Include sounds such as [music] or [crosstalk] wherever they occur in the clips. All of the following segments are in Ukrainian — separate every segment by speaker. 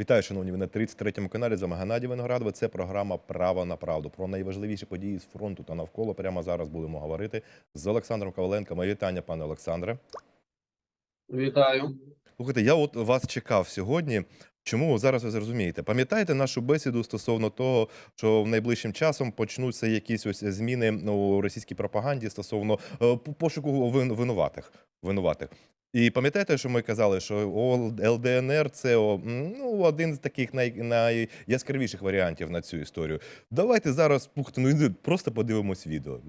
Speaker 1: Вітаю, шановні, ви на 33-му каналі. З вами Геннадій Виноградова. Це програма Право на правду. Про найважливіші події з фронту та навколо. Прямо зараз будемо говорити з Олександром Коваленко. Моє вітання, пане Олександре.
Speaker 2: Вітаю.
Speaker 1: Слухайте, я от вас чекав сьогодні. Чому зараз ви зрозумієте? Пам'ятаєте нашу бесіду стосовно того, що в найближчим часом почнуться якісь ось зміни у російській пропаганді стосовно е, пошуку вин- винуватих. винуватих. І пам'ятаєте, що ми казали, що ЛДНР це ну, один з таких най, найяскравіших варіантів на цю історію. Давайте зараз слухайте, ну, іди, просто подивимось відео.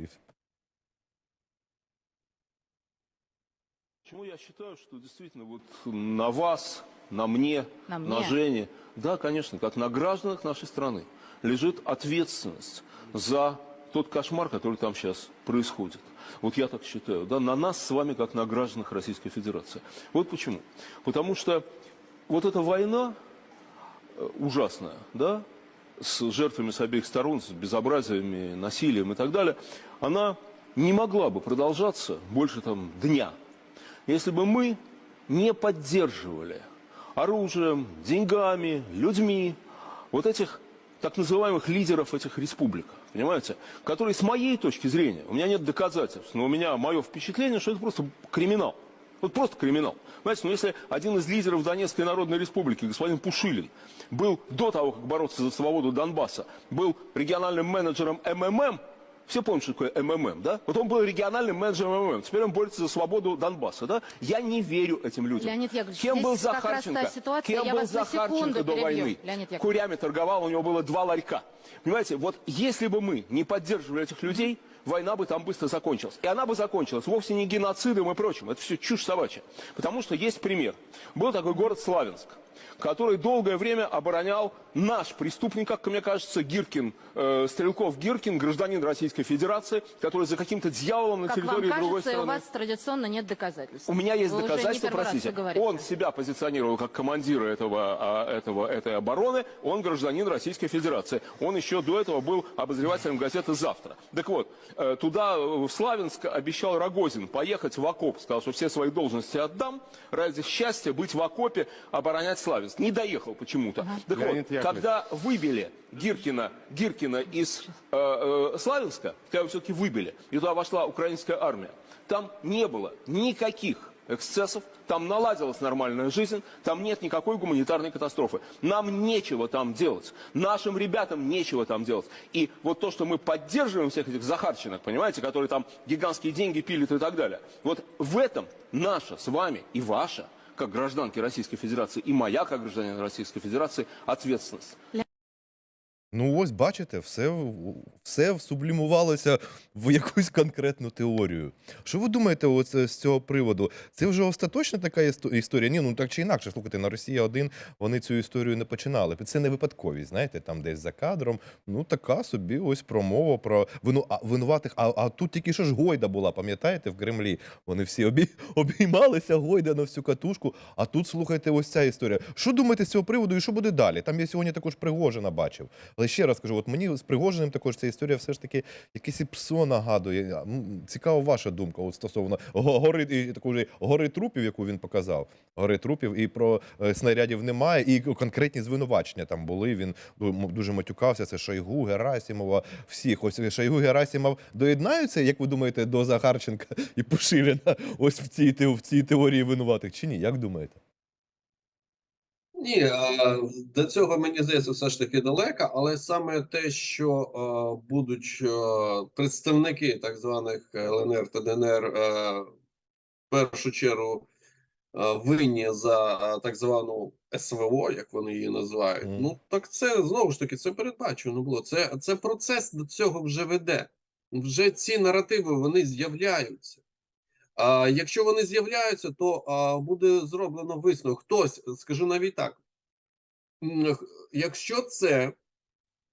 Speaker 3: Почему я считаю, что действительно вот на вас, на мне,
Speaker 4: На
Speaker 3: на
Speaker 4: мне?
Speaker 3: Жене, да, конечно, как на гражданах нашей страны, лежит ответственность за тот кошмар, который там сейчас происходит. Вот я так считаю, да, на нас с вами, как на гражданах Российской Федерации. Вот почему. Потому что вот эта война э, ужасная, да, с жертвами с обеих сторон, с безобразиями, насилием и так далее, она не могла бы продолжаться больше там дня, если бы мы не поддерживали оружием, деньгами, людьми вот этих так называемых лидеров этих республик, понимаете, которые с моей точки зрения, у меня нет доказательств, но у меня мое впечатление, что это просто криминал. Вот просто криминал. Понимаете, ну если один из лидеров Донецкой Народной Республики, господин Пушилин, был до того, как бороться за свободу Донбасса, был региональным менеджером МММ, все помнят, что такое МММ, да? Вот он был региональным менеджером МММ, теперь он борется за свободу Донбасса, да? Я не верю этим людям.
Speaker 4: Леонид Яковлевич,
Speaker 3: Кем был Захарченко?
Speaker 4: ситуация,
Speaker 3: Кем был Захарченко до войны? Курями торговал, у него было два ларька. Понимаете, вот если бы мы не поддерживали этих людей, война бы там быстро закончилась. И она бы закончилась вовсе не геноцидом и прочим. Это все чушь собачья. Потому что есть пример. Был такой город Славянск который долгое время оборонял наш преступник, как мне кажется, Гиркин, э, Стрелков Гиркин, гражданин Российской Федерации, который за каким-то дьяволом на
Speaker 4: Как вам
Speaker 3: территории другой
Speaker 4: кажется, у
Speaker 3: страны.
Speaker 4: вас традиционно нет доказательств.
Speaker 3: У меня есть
Speaker 4: Вы
Speaker 3: доказательства, простите. Он себя позиционировал как командира этого, а, этого, этой обороны. Он гражданин Российской Федерации. Он еще до этого был обозревателем газеты «Завтра». Так вот, э, туда, в Славянск, обещал Рогозин поехать в окоп. Сказал, что все свои должности отдам ради счастья быть в окопе, оборонять Славянск. Не доехал почему-то. Так вот,
Speaker 1: Леонид Яковлевич.
Speaker 3: когда выбили Гиркина, Гиркина из э, э, Славянска, когда его все-таки выбили, и туда вошла украинская армия, там не было никаких эксцессов, там наладилась нормальная жизнь, там нет никакой гуманитарной катастрофы. Нам нечего там делать, нашим ребятам нечего там делать. И вот то, что мы поддерживаем всех этих Захарченок, понимаете, которые там гигантские деньги пилят и так далее, вот в этом наша с вами и ваша, как гражданки Российской Федерации, и моя, как гражданин Российской Федерации, ответственность.
Speaker 1: Ну, ось бачите, все, все сублімувалося в якусь конкретну теорію. Що ви думаєте оце, з цього приводу? Це вже остаточна така історія? Ні, ну так чи інакше, слухайте, на Росія 1 вони цю історію не починали. Це не випадковість, знаєте, там десь за кадром. Ну, така собі ось промова про вину, а, винуватих. А, а тут тільки що ж Гойда була, пам'ятаєте, в Кремлі? Вони всі обій, обіймалися Гойда на всю катушку. А тут слухайте, ось ця історія. Що думаєте з цього приводу і що буде далі? Там я сьогодні також Пригожина бачив. Але ще раз кажу, от мені з Пригожиним також ця історія все ж таки якесь і псо нагадує. Цікава ваша думка от стосовно гори і такої гори трупів, яку він показав. Гори трупів і про е, снарядів немає, і конкретні звинувачення там були. Він дуже матюкався. Це Шойгу, Герасимова, всіх. Ось Шойгу, Герасимов доєднаються, як ви думаєте, до Захарченка і Пушиліна ось в цій, в цій теорії винуватих чи ні? Як думаєте?
Speaker 2: Ні, до цього мені здається, все ж таки далеко, але саме те, що будуть представники так званих ЛНР та ДНР в першу чергу винні за так звану СВО, як вони її називають.
Speaker 1: Мгм.
Speaker 2: Ну так це знову ж таки це передбачено було. Це, це процес до цього вже веде. Вже ці наративи вони з'являються. А якщо вони з'являються, то а, буде зроблено висновок. Хтось, скажу навіть так, якщо це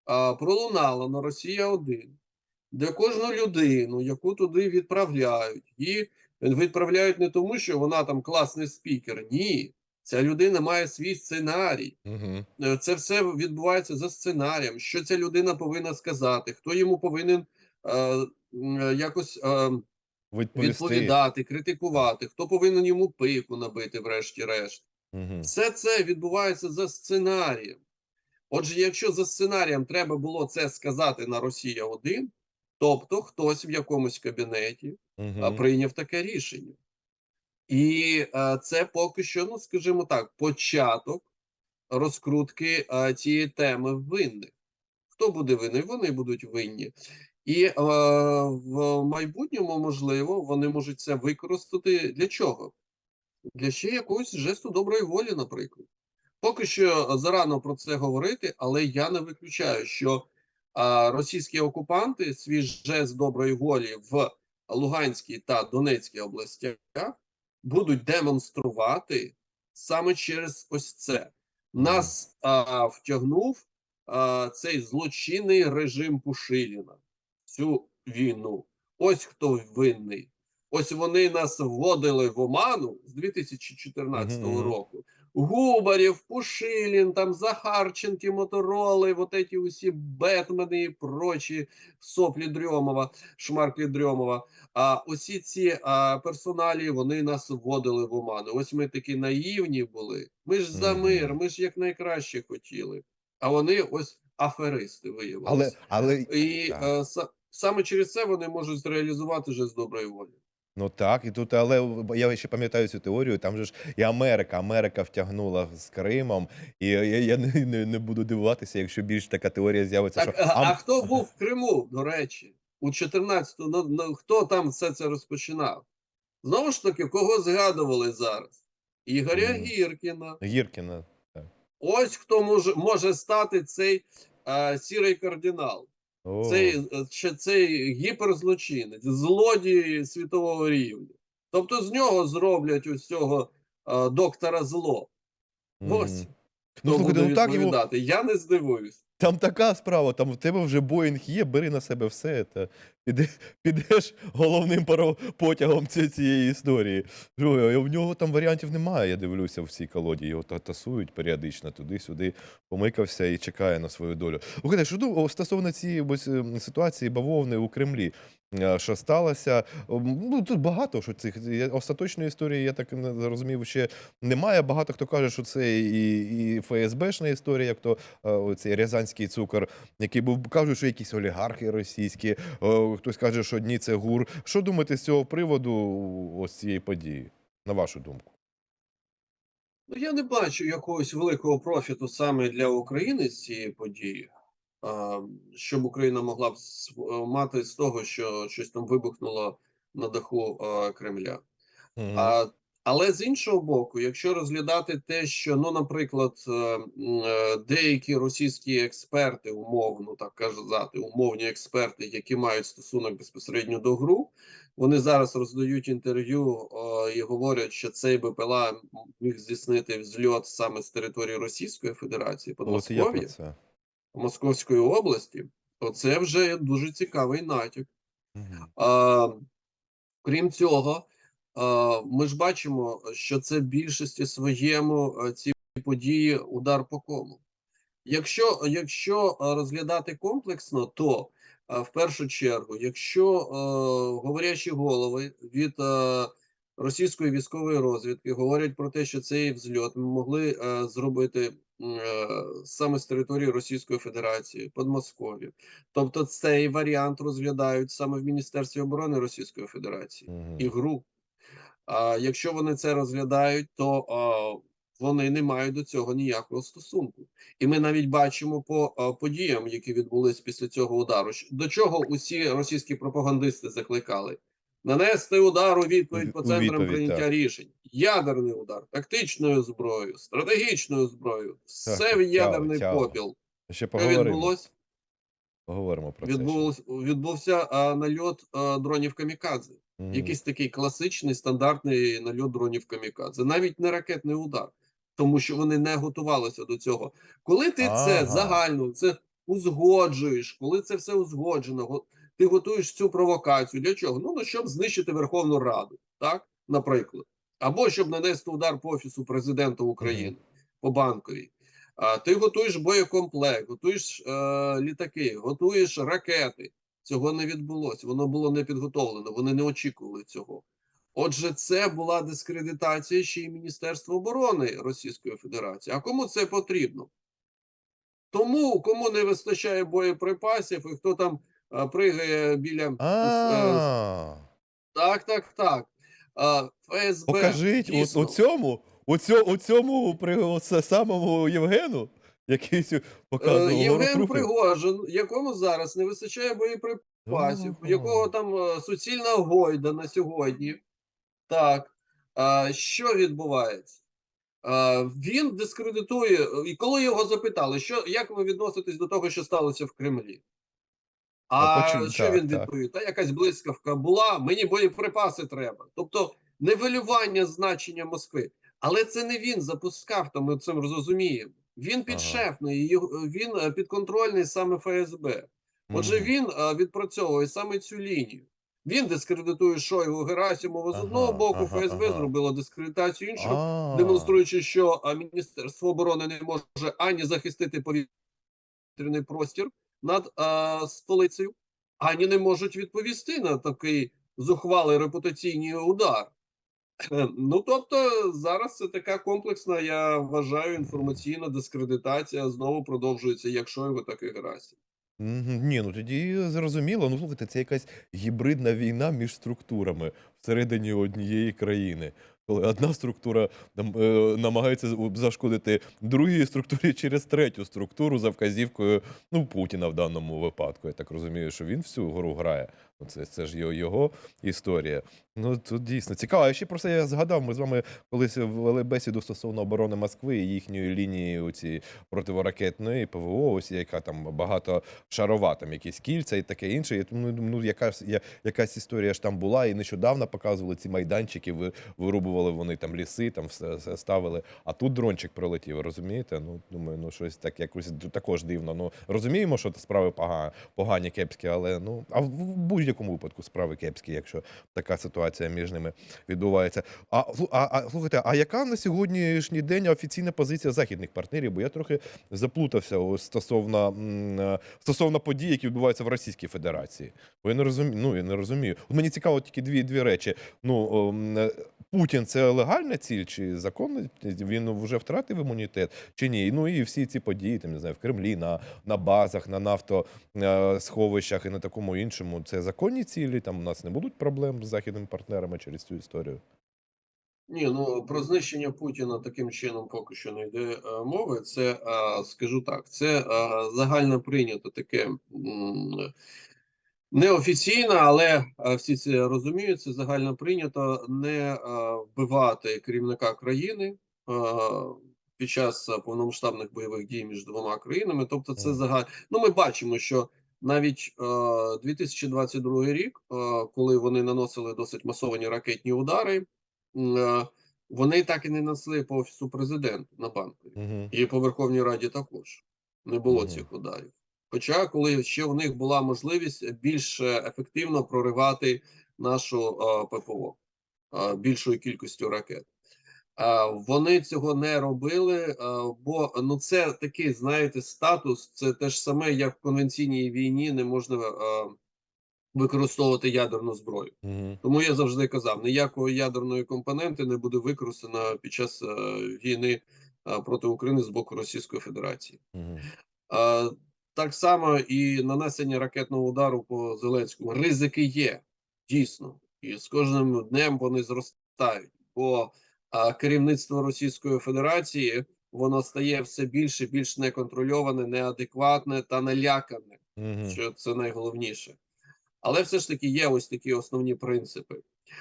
Speaker 2: а, пролунало на Росія 1 де кожну людину, яку туди відправляють, і відправляють не тому, що вона там класний спікер. Ні, ця людина має свій сценарій.
Speaker 1: Угу.
Speaker 2: Це все відбувається за сценарієм. Що ця людина повинна сказати, хто йому повинен е, якось. Е,
Speaker 1: Відповісти.
Speaker 2: відповідати, критикувати, хто повинен йому пику набити, врешті-решт.
Speaker 1: Мгм.
Speaker 2: Все це відбувається за сценарієм. Отже, якщо за сценарієм треба було це сказати на Росія 1 тобто хтось в якомусь кабінеті
Speaker 1: Мгм.
Speaker 2: прийняв таке рішення. І е, це поки що, ну скажімо так, початок розкрутки е, цієї теми винних. Хто буде винний? Вони будуть винні. І е, в майбутньому, можливо, вони можуть це використати для чого? Для ще якогось жесту доброї волі, наприклад. Поки що зарано про це говорити, але я не виключаю, що а, російські окупанти свій жест доброї волі в Луганській та Донецькій областях будуть демонструвати саме через ось це. Нас а, втягнув а, цей злочинний режим Пушиліна цю війну. Ось хто винний. Ось вони нас вводили в оману з 2014
Speaker 1: Мгм, мгм.
Speaker 2: року. Губарів, Пушилін, там Захарченки, Мотороли, вот эти усі Бетмени і прочі соплі Дрьомова, шмарклі Дрьомова. А усі ці а, персоналі вони нас вводили в оману. Ось ми такі наївні були. Ми ж за мир, ми ж якнайкраще хотіли. А вони ось аферисти виявилися.
Speaker 1: але
Speaker 2: І
Speaker 1: Так.
Speaker 2: Са- саме через це вони можуть зреалізувати жест доброї волі.
Speaker 1: Ну так, і тут, але я ще пам'ятаю цю теорію. Там же ж і Америка. Америка втягнула з Кримом, і я, я не, не, не буду дивуватися, якщо більш така теорія з'явиться.
Speaker 2: Так,
Speaker 1: що
Speaker 2: а, а хто був в Криму, до речі, у 14-му, ну, ну, хто там все це розпочинав? Знову ж таки, кого згадували зараз? Ігоря
Speaker 1: Мгм.
Speaker 2: Гіркіна.
Speaker 1: Гіркіна.
Speaker 2: Ось хто може, може стати цей а, сірий кардинал.
Speaker 1: О,
Speaker 2: Цей, е, ще цей гіперзлочинець, злодій світового рівня. Тобто з нього зроблять ось цього а, доктора зло.
Speaker 1: мгм.
Speaker 2: Ось
Speaker 1: Ну, слухай,
Speaker 2: буде
Speaker 1: ну так його,
Speaker 2: відповідати. Я не здивуюсь.
Speaker 1: там така справа, там в тебе вже Боїнг є, бери на себе все. Піде, підеш головним потягом цієї історії. В нього там варіантів немає, я дивлюся в цій колоді. Його та- тасують періодично туди-сюди, помикався і чекає на свою долю. Слухайте, що стосовно цієї е, ситуації бавовни у Кремлі. е, Що сталося? Ну тут багато що цих остаточної історії, я так не зрозумів, ще немає. Багато хто каже, що це і, і ФСБшна історія, як то е, цей рязанський цукор, який був кажуть, що якісь олігархи російські. Хтось каже, що ні, це гур. Що думаєте з цього приводу ось цієї події? На вашу думку?
Speaker 2: Ну, я не бачу якогось великого профіту саме для України з цієї події, а, щоб Україна могла б е, мати з того, що щось там вибухнуло на даху а, Кремля.
Speaker 1: -hmm.
Speaker 2: А, але з іншого боку, якщо розглядати те, що, ну, наприклад, е, е, деякі російські експерти, умовно так казати, умовні експерти, які мають стосунок безпосередньо до гру, вони зараз роздають інтерв'ю е, і говорять, що цей БПЛА міг здійснити взльот саме з території Російської Федерації,
Speaker 1: про
Speaker 2: Подмосков'я. Московської області. Оце вже дуже цікавий натяк.
Speaker 1: Мгм.
Speaker 2: А, крім цього, ми ж бачимо, що це в більшості своєму ці події удар по кому. Якщо, якщо розглядати комплексно, то в першу чергу, якщо говорячі голови від російської військової розвідки говорять про те, що цей взльот ми могли зробити е, саме з території Російської Федерації, Подмосков'я, Тобто цей варіант розглядають саме в Міністерстві оборони Російської Федерації і ГРУ. А якщо вони це розглядають, то а, вони не мають до цього ніякого стосунку. І ми навіть бачимо по а, подіям, які відбулись після цього удару. До чого усі російські пропагандисти закликали? Нанести удар у відповідь по центрам
Speaker 1: відповідь,
Speaker 2: прийняття
Speaker 1: так.
Speaker 2: рішень, ядерний удар, тактичною зброєю, стратегічною зброєю, все
Speaker 1: Так,
Speaker 2: в ядерний
Speaker 1: тяво.
Speaker 2: попіл.
Speaker 1: Ще поговоримо.
Speaker 2: відбулось?
Speaker 1: Поговоримо про це.
Speaker 2: відбувся а, нальот а, дронів камікадзе.
Speaker 1: Мгм.
Speaker 2: Якийсь такий класичний стандартний нальот дронів камікадзе, навіть не ракетний удар, тому що вони не готувалися до цього. Коли ти це загально це узгоджуєш, коли це все узгоджено, ти готуєш цю провокацію. Для чого? Ну, ну щоб знищити Верховну Раду, так, наприклад, або щоб нанести удар по офісу президента України по банковій. А ти готуєш боєкомплект, готуєш е, літаки, готуєш ракети. Цього не відбулося. Воно було не підготовлено. Вони не очікували цього. Отже, це була дискредитація ще й Міністерства оборони Російської Федерації. А кому це потрібно? Тому, кому не вистачає боєприпасів, і хто там а, пригає біля е,
Speaker 1: А,
Speaker 2: так, так, так. А, ФСБ
Speaker 1: покажіть у, у цьому, у цьому, у цьому при оце самому Євгену, який сю-
Speaker 2: е,
Speaker 1: показував
Speaker 2: Євген. Пригожин, якому зараз не вистачає боєприпасів, у якого там е, суцільна гойда на сьогодні. Так. А, що відбувається? А, він дискредитує, і коли його запитали, що, як ви відноситесь до того, що сталося в Кремлі?
Speaker 1: А
Speaker 2: А
Speaker 1: почу-
Speaker 2: що
Speaker 1: так,
Speaker 2: він
Speaker 1: так.
Speaker 2: відповів? Та якась блискавка була, мені боєприпаси треба. Тобто нивелювання значення Москви. Але це не він запускав, то ми це розуміємо. Він підшефний, його- він е, підконтрольний саме ФСБ. Отже, він е, відпрацьовує саме цю лінію. Він дискредитує Шойгу Герасимова з одного боку, ФСБ зробило дискредитацію іншого, демонструючи, що Міністерство оборони не може ані захистити повітряний простір над столицею, ані не можуть відповісти на такий зухвалий репутаційний удар. Е, Ну тобто зараз це така комплексна, я вважаю, інформаційна дискредитація знову продовжується як Шойгу, так і Герасимов.
Speaker 1: Ні, ну тоді зрозуміло. Ну слухайте, це якась гібридна війна між структурами всередині однієї країни. Коли одна структура нам, е, намагається зашкодити другій структурі через третю структуру за вказівкою ну, Путіна в даному випадку. Я так розумію, що він всю гру грає. Ну, Це, це ж його, його історія. Ну тут дійсно цікаво. А ще просто я згадав, ми з вами колись вели бесіду стосовно оборони Москви і їхньої лінії оці противоракетної ПВО, ось яка там багато шарова, там якісь кільця і таке інше. Я думаю, ну якась я, якась історія ж там була, і нещодавно показували ці майданчики, ви вирубували вони там ліси, там все, все ставили. А тут дрончик прилетів, розумієте? Ну думаю, ну щось так якось також дивно. Ну розуміємо, що справи погані, погані кепські, але ну а в в будь-якому випадку справи кепські, якщо така ситуація між ними відбувається. А, а, а слухайте, а яка на сьогоднішній день офіційна позиція західних партнерів? Бо я трохи заплутався ось стосовно, е, стосовно подій, які відбуваються в Російській Федерації. Бо я не розумію. Ну я не розумію. Мені цікаво тільки дві, дві речі. Ну е, Путін це легальна ціль чи законна? Він вже втратив імунітет чи ні? Ну і всі ці події, там не знаю, в Кремлі, на, на базах, на нафтосховищах і на такому іншому. Це законні цілі. Там у нас не будуть проблем з західними партнерами через цю історію.
Speaker 2: Ні, ну про знищення Путіна таким чином поки що не йде е, мови. Це е, скажу так, це е, загально прийнято таке неофіційно, але е, всі це розуміють. Це загально прийнято не е, вбивати керівника країни е, під час повномасштабних бойових дій між двома країнами. Тобто, це загально. Ну, ми бачимо, що навіть е, 2022 рік, коли вони наносили досить масовані ракетні удари. Вони так і не несли по офісу президента на банкові.
Speaker 1: Угу.
Speaker 2: І по Верховній Раді також не було цих ударів. Хоча, коли ще у них була можливість більш ефективно проривати нашу е, ППО е, більшою кількістю ракет. Е, Вони цього не робили, бо ну це такий, знаєте, статус. Це те ж саме, як в конвенційній війні не можна використовувати ядерну зброю.
Speaker 1: Угу.
Speaker 2: Тому я завжди казав: ніякої ядерної компоненти не буде використано під час війни проти України з боку Російської Федерації.
Speaker 1: Угу.
Speaker 2: Так само і нанесення ракетного удару по Зеленському. Ризики є дійсно, і з кожним днем вони зростають. Бо е, керівництво Російської Федерації воно стає все більше більш неконтрольоване, неадекватне та налякане
Speaker 1: Угу.
Speaker 2: що це найголовніше. Але все ж таки є ось такі основні принципи.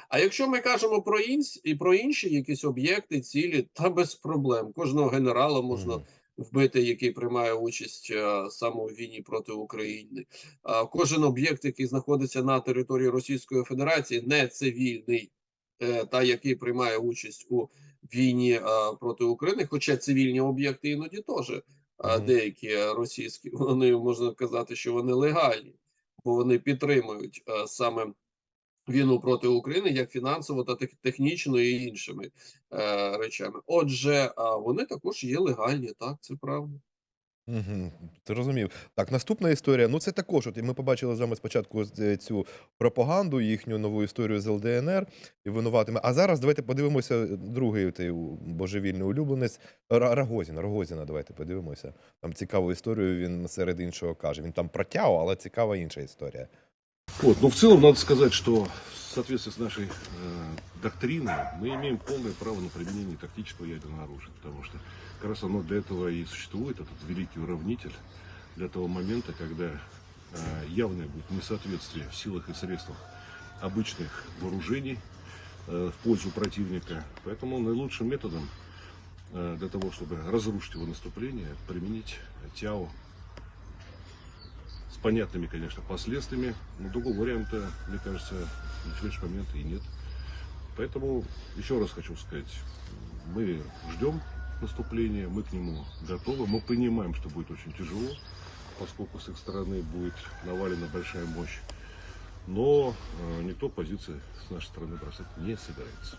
Speaker 2: А якщо ми кажемо про інс і про інші якісь об'єкти, цілі, та без проблем. Кожного генерала можна
Speaker 1: Мгм.
Speaker 2: Вбити, який приймає участь е, саме у війні проти України. А кожен об'єкт, який знаходиться на території Російської Федерації, не цивільний, е, та який приймає участь у війні е, проти України, хоча цивільні об'єкти іноді теж
Speaker 1: Мгм.
Speaker 2: деякі російські, [laughs] вони можна казати, що вони легальні, бо вони підтримують е, саме війну проти України як фінансово, та тех- технічно і іншими е, речами. Отже, а вони також є легальні, так це правда.
Speaker 1: Угу, зрозумів. Так, наступна історія. Ну, це також. От ми побачили з вами спочатку з- цю пропаганду, їхню нову історію з ЛДНР і винуватими. А зараз давайте подивимося другий той божевільний улюбленець Ра- Рагозін. Рагозіна, давайте подивимося. Там цікаву історію він серед іншого каже. Він там протяв, але цікава інша історія.
Speaker 5: Вот, но в целом надо сказать, что в соответствии с нашей э, доктриной мы имеем полное право на применение тактического ядерного оружия, потому что как раз оно для этого и существует, этот великий уравнитель, для того момента, когда э, явное будет несоответствие в силах и средствах обычных вооружений э, в пользу противника. Поэтому наилучшим методом э, для того, чтобы разрушить его наступление, применить ТЯО с понятными, конечно, последствиями. Но другого варианта, мне кажется, на сегодняшний момент и нет. Поэтому еще раз хочу сказать, мы ждем наступления, мы к нему готовы, мы понимаем, что будет очень тяжело, поскольку с их стороны будет навалена большая мощь. Но э, никто позиции с нашей стороны бросать не собирается.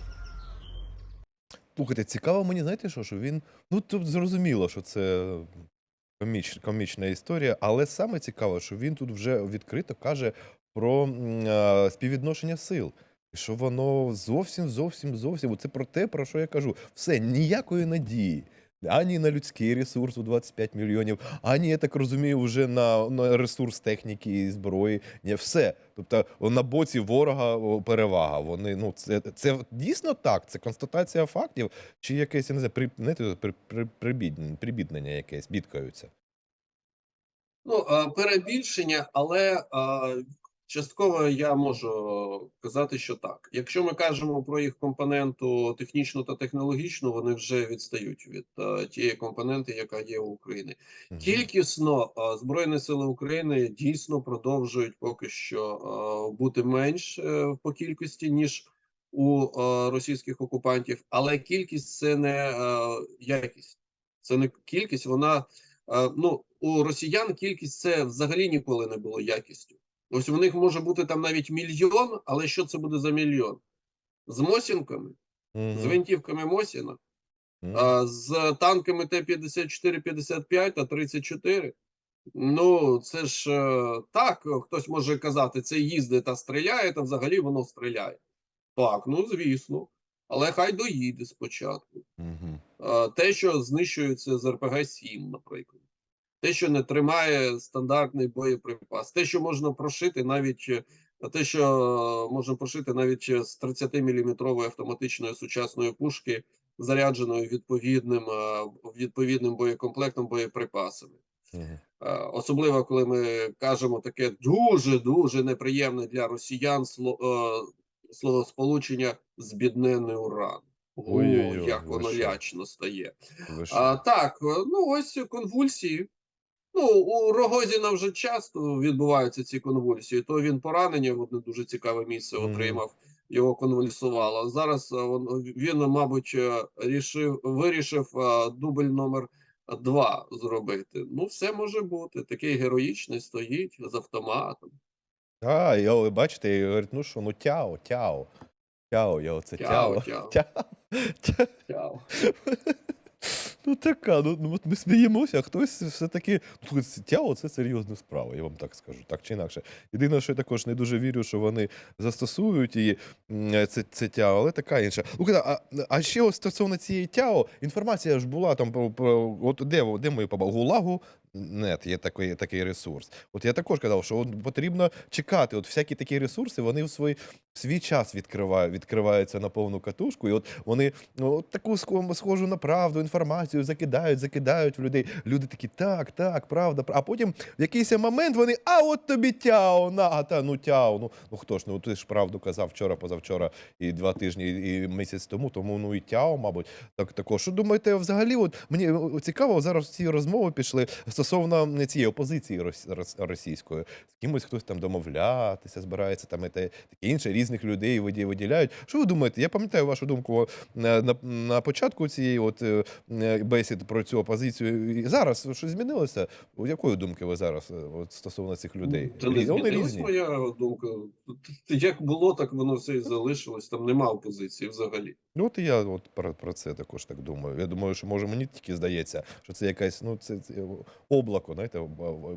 Speaker 1: Слухайте, цікаво мені, знаєте що, що він. Ну, тут зрозуміло, що це коміч, комічна історія, але саме цікаво, що він тут вже відкрито каже про е, співвідношення сил. І що воно зовсім, зовсім, зовсім. Це про те, про що я кажу. Все, ніякої надії. Ані на людський ресурс у 25 мільйонів, ані, я так розумію, вже на, на ресурс техніки і зброї. Ні, все. Тобто на боці ворога перевага. Вони, ну, це, це дійсно так, це констатація фактів, чи якесь, я не знаю, при, знаєте, при, при, прибіднення, прибіднення якесь, бідкаються.
Speaker 2: Ну, е, перебільшення, але е, частково я можу казати, що так. Якщо ми кажемо про їх компоненту технічну та технологічну, вони вже відстають від е, тієї компоненти, яка є у України.
Speaker 1: Мгм.
Speaker 2: Кількісно е, Збройні сили України дійсно продовжують поки що е, бути менш е, по кількості, ніж у е, російських окупантів, але кількість це не е, якість, це не кількість, вона е, ну у росіян кількість це взагалі ніколи не було якістю. Ось у них може бути там навіть мільйон, але що це буде за мільйон? З Мосінками, з
Speaker 1: Мгм.
Speaker 2: гвинтівками Мосіна,
Speaker 1: Мгм.
Speaker 2: а, з танками Т-54, 55 та 34. Ну, це ж е, так, хтось може казати, це їздить та стріляє, та взагалі воно стріляє. Так, ну звісно. Але хай доїде спочатку.
Speaker 1: Мгм.
Speaker 2: Е, Те, що знищується з РПГ-7, наприклад. Те, що не тримає стандартний боєприпас, те, що можна прошити навіть е, те, що е, можна прошити навіть е, з 30-мм автоматичної сучасної пушки, зарядженою відповідним, відповідним боєкомплектом боєприпасами. Особливо, коли ми кажемо таке дуже дуже неприємне для росіян сло, е, словосполучення збіднений уран.
Speaker 1: Ой-ой-ой,
Speaker 2: як воно лячно стає. А, так, ну ось конвульсії. Ну, у Рогозіна вже часто відбуваються ці конвульсії. То він поранення в одне дуже цікаве місце отримав, його конвульсувало. Зараз е, він, мабуть, е, рішив, вирішив е, дубль номер два зробити. Ну, все може бути. Такий героїчний стоїть з автоматом.
Speaker 1: А, і о, бачите, і говорить, ну що, ну тяо, тяо. Тяо, я оце
Speaker 2: Тяо,
Speaker 1: тяо.
Speaker 2: тяо. [laughs]
Speaker 1: Тяо. Тяо. [laughs] Ну така, ну, ну от ми сміємося, а хтось все-таки. Ну, тяо це серйозна справа, я вам так скажу, так чи інакше. Єдине, що я також не дуже вірю, що вони застосують її, це, це тяо, але така інша. Слухайте, а, а ще ось стосовно цієї тяо, інформація ж була там про, про от де, де ми побачили? Гулагу нет, є такий, такий ресурс. От я також казав, що от потрібно чекати. От всякі такі ресурси, вони в свій, в свій час відкривають, відкриваються на повну катушку. І от вони ну, от таку схожу на правду, інформацію закидають, закидають в людей. Люди такі, так, так, правда. А потім в якийсь момент вони, а от тобі тяо, на, а та ну тяо. Ну, ну хто ж, ну ти ж правду казав вчора, позавчора, і два тижні, і, місяць тому, тому ну і тяо, мабуть. Так, також. Що думаєте, взагалі, от мені е, цікаво, зараз ці розмови пішли стосовно цієї опозиції рос- рос- російської. З кимось хтось там домовлятися, збирається там і таке інше, різних людей виді- виділяють. Що ви думаєте? Я пам'ятаю вашу думку на, на, на початку цієї от е, е, бесід про цю опозицію. І зараз щось змінилося? У якої думки ви зараз е, от, стосовно цих людей?
Speaker 2: Та не змінилась моя думка. Як було, так воно все і залишилось. Там нема опозиції взагалі.
Speaker 1: Ну, От я от про, про це також так думаю. Я думаю, що може мені тільки здається, що це якась, ну це, це облако, знаєте,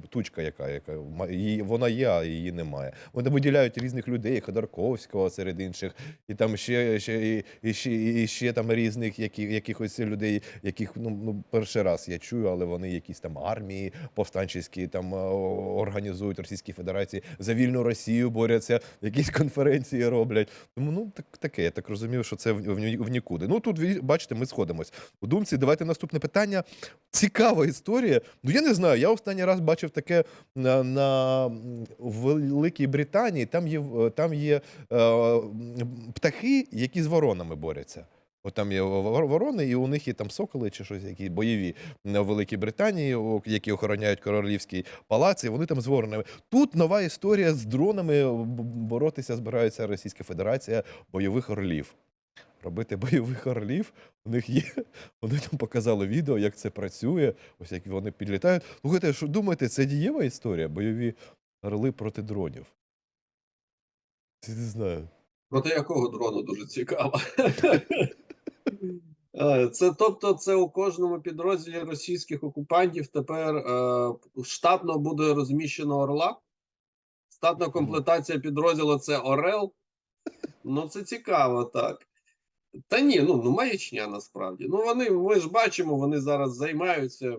Speaker 1: тучка, яка, яка її, вона є, а її немає. Вони виділяють різних людей, Ходорковського серед інших, і там ще, ще, і, і ще, і ще там різних які, якихось людей, яких ну, ну перший раз я чую, але вони якісь там армії повстанчиські там е, організують Російській Федерації за вільну Росію борються, якісь конференції роблять. Тому ну так таке. Я так розумів, що це в, в, в нікуди. Ну тут бачите, ми сходимось у думці. Давайте наступне питання. Цікава історія. Ну я не знаю. Я останній раз бачив таке на, на Великій Британії. Там є там є е, птахи, які з воронами борються. От там є ворони, і у них є там соколи чи щось, які бойові в Великій Британії, які охороняють королівський палац, і вони там з воронами. Тут нова історія з дронами боротися збирається Російська Федерація бойових орлів. Робити бойових орлів. У них є. [laughs] Вони там показали відео, як це працює. Ось як вони підлітають. Слухайте, що думаєте, це дієва історія? Бойові орли проти дронів? Це не знаю.
Speaker 2: Проти якого дрону дуже цікаво. [laughs] Е, Це тобто, це у кожному підрозділі російських окупантів тепер е, штатно буде розміщено орла. Штатна комплектація підрозділу це Орел. Ну, це цікаво, так. Та ні, ну, ну маячня насправді. Ну, вони, ми ж бачимо, вони зараз займаються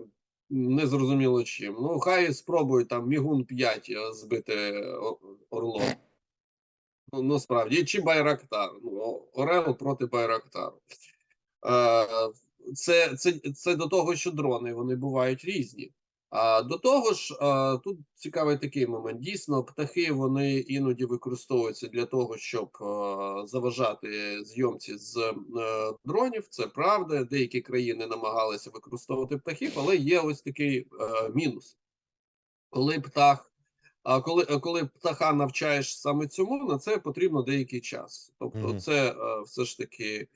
Speaker 2: незрозуміло чим. Ну, хай спробують там Мігун 5 збити о- орлом. Ну, насправді, чи Байрактар. Ну, Орел проти Байрактару. Е, Це, це, це до того, що дрони вони бувають різні. А до того ж, тут цікавий такий момент. Дійсно, птахи вони іноді використовуються для того, щоб заважати зйомці з е, дронів. Це правда. Деякі країни намагалися використовувати птахів, але є ось такий е, мінус. Коли птах а коли, е, коли птаха навчаєш саме цьому, на це потрібно деякий час. Тобто, це все ж таки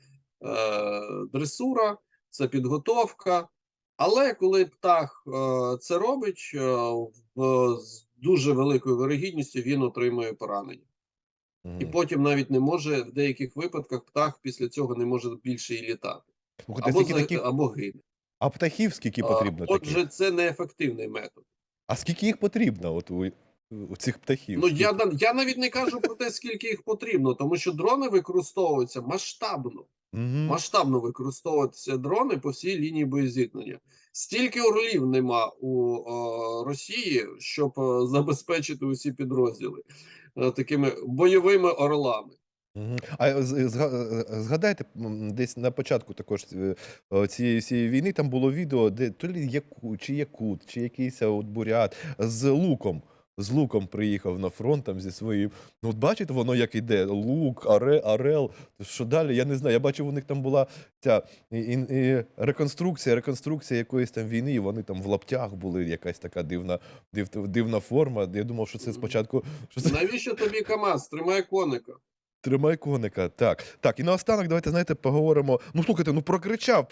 Speaker 2: дресура, це підготовка. Але коли птах е, це робить, е, з дуже великою вирогідністю він отримує поранення. І потім навіть не може в деяких випадках птах після цього не може більше і літати. Або, за-
Speaker 1: таких,
Speaker 2: або гине.
Speaker 1: а птахів скільки
Speaker 2: потрібно?
Speaker 1: потрібно таких?
Speaker 2: Отже, це неефективний метод.
Speaker 1: А скільки їх потрібно? От у, цих птахів?
Speaker 2: Ну я я навіть не кажу про те, скільки їх потрібно, тому що дрони використовуються масштабно.
Speaker 1: Мгм.
Speaker 2: Масштабно використовуються дрони по всій лінії боєзіткнення. Стільки орлів нема у е, Росії, щоб е, забезпечити усі підрозділи е, такими бойовими орлами.
Speaker 1: А згадайте, десь на початку також цієї всієї війни там було відео, де то лі яку, чи якут, чи якийсь от бурят з луком. З луком приїхав на фронт там зі своїм. Ну, от бачите, воно як іде: лук, аре, арел. Що далі? Я не знаю. Я бачив, у них там була ця і, і, і реконструкція, реконструкція якоїсь там війни, і вони там в лаптях були, якась така дивна, див, дивна форма. Я думав, що це спочатку. Що це
Speaker 2: Навіщо тобі КАМАЗ? Тримай коника.
Speaker 1: Тримай коника. Так. Так, і наостанок, давайте, знаєте, поговоримо. Ну, слухайте, ну прокричав,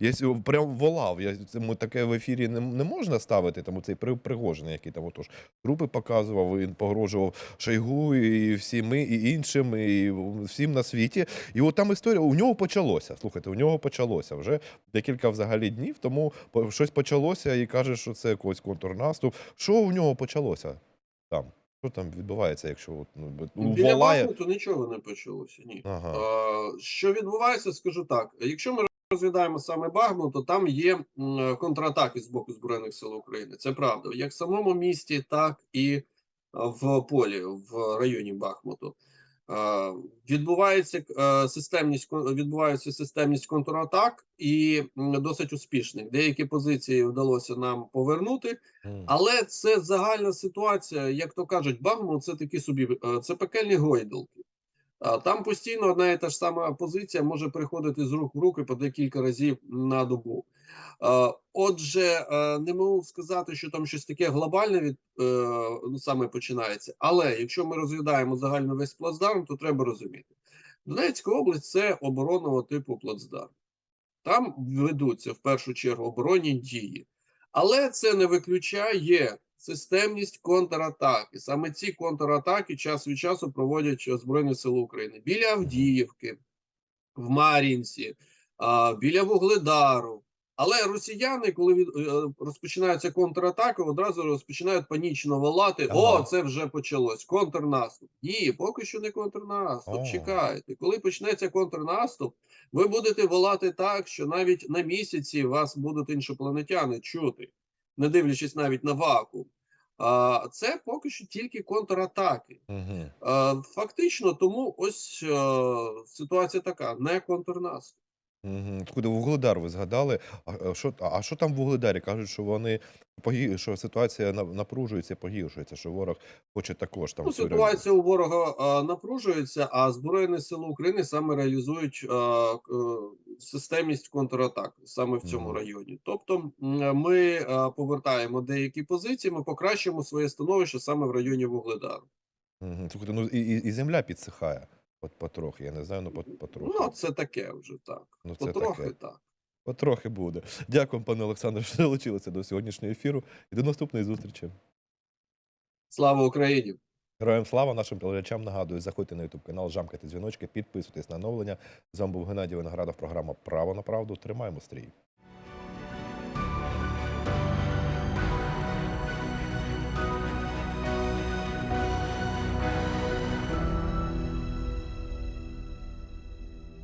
Speaker 1: я прям волав. Я, ми таке в ефірі не, не можна ставити, тому цей при, Пригожин, який там отож трупи показував, він погрожував Шойгу, і всім і іншим, і всім на світі. І от там історія, у нього почалося. Слухайте, у нього почалося вже декілька взагалі днів, тому щось почалося і каже, що це якийсь контрнаступ. Що у нього почалося там? Що там відбувається, якщо от, ну,
Speaker 2: Біля
Speaker 1: волає?
Speaker 2: Бахмуту нічого не почалося. Ні.
Speaker 1: Ага.
Speaker 2: а, Що відбувається, скажу так. Якщо ми розглядаємо саме Бахмут, то там є контратаки з боку Збройних сил України. Це правда. Як в самому місті, так і в полі, в районі Бахмуту. Е, Відбувається е, системність кон- відбувається системність контратак і досить успішних. Деякі позиції вдалося нам повернути. Але це загальна ситуація, як то кажуть, Бахмут це такі собі е, це пекельні гойдалки. Там постійно одна і та ж сама позиція може приходити з рук в руки по декілька разів на добу. Отже, е, не можу сказати, що там щось таке глобальне від е, ну, саме починається. Але якщо ми розглядаємо загально весь плацдарм, то треба розуміти, Донецька область це оборонного типу плацдарм. Там ведуться в першу чергу оборонні дії. Але це не виключає системність контратак. І саме ці контратаки час від часу проводять Збройні Сили України біля Авдіївки, в Мар'їнці, біля Вугледару. Але росіяни, коли від, е, розпочинається контратака, одразу розпочинають панічно волати:
Speaker 1: Ага.
Speaker 2: О, це вже почалось. Контрнаступ. Ні, поки що не контрнаступ.
Speaker 1: О.
Speaker 2: Чекайте. Коли почнеться контрнаступ, ви будете волати так, що навіть на місяці вас будуть іншопланетяни чути, не дивлячись навіть на вакуум. А це поки що тільки контратаки.
Speaker 1: Угу.
Speaker 2: Е, Фактично, тому ось е, ситуація така: не контрнаступ.
Speaker 1: Угу. Куди Вугледар ви згадали? А, а що, а що там в Вугледарі? Кажуть, що вони що ситуація напружується, погіршується, що ворог хоче також там
Speaker 2: Ну, ситуація у ворога е, напружується, а Збройні Сили України саме реалізують е, е, системність контратак саме в цьому районі. Тобто, ми е, повертаємо деякі позиції, ми покращуємо своє становище саме в районі Вугледару.
Speaker 1: Слухайте, ну і, і, і земля підсихає от потрохи. Я не знаю, ну пот- потрохи.
Speaker 2: Ну, це таке вже так.
Speaker 1: Ну, це
Speaker 2: Потрохи
Speaker 1: таке.
Speaker 2: так.
Speaker 1: Потрохи буде. Дякую, пане Олександре, що долучилися до сьогоднішнього ефіру і до наступної зустрічі.
Speaker 2: Слава Україні!
Speaker 1: Героям слава нашим глядачам нагадую, заходьте на YouTube канал, жамкайте дзвіночки, підписуйтесь на оновлення. З вами був Геннадій Виноградов, програма Право на правду. Тримаємо стрій.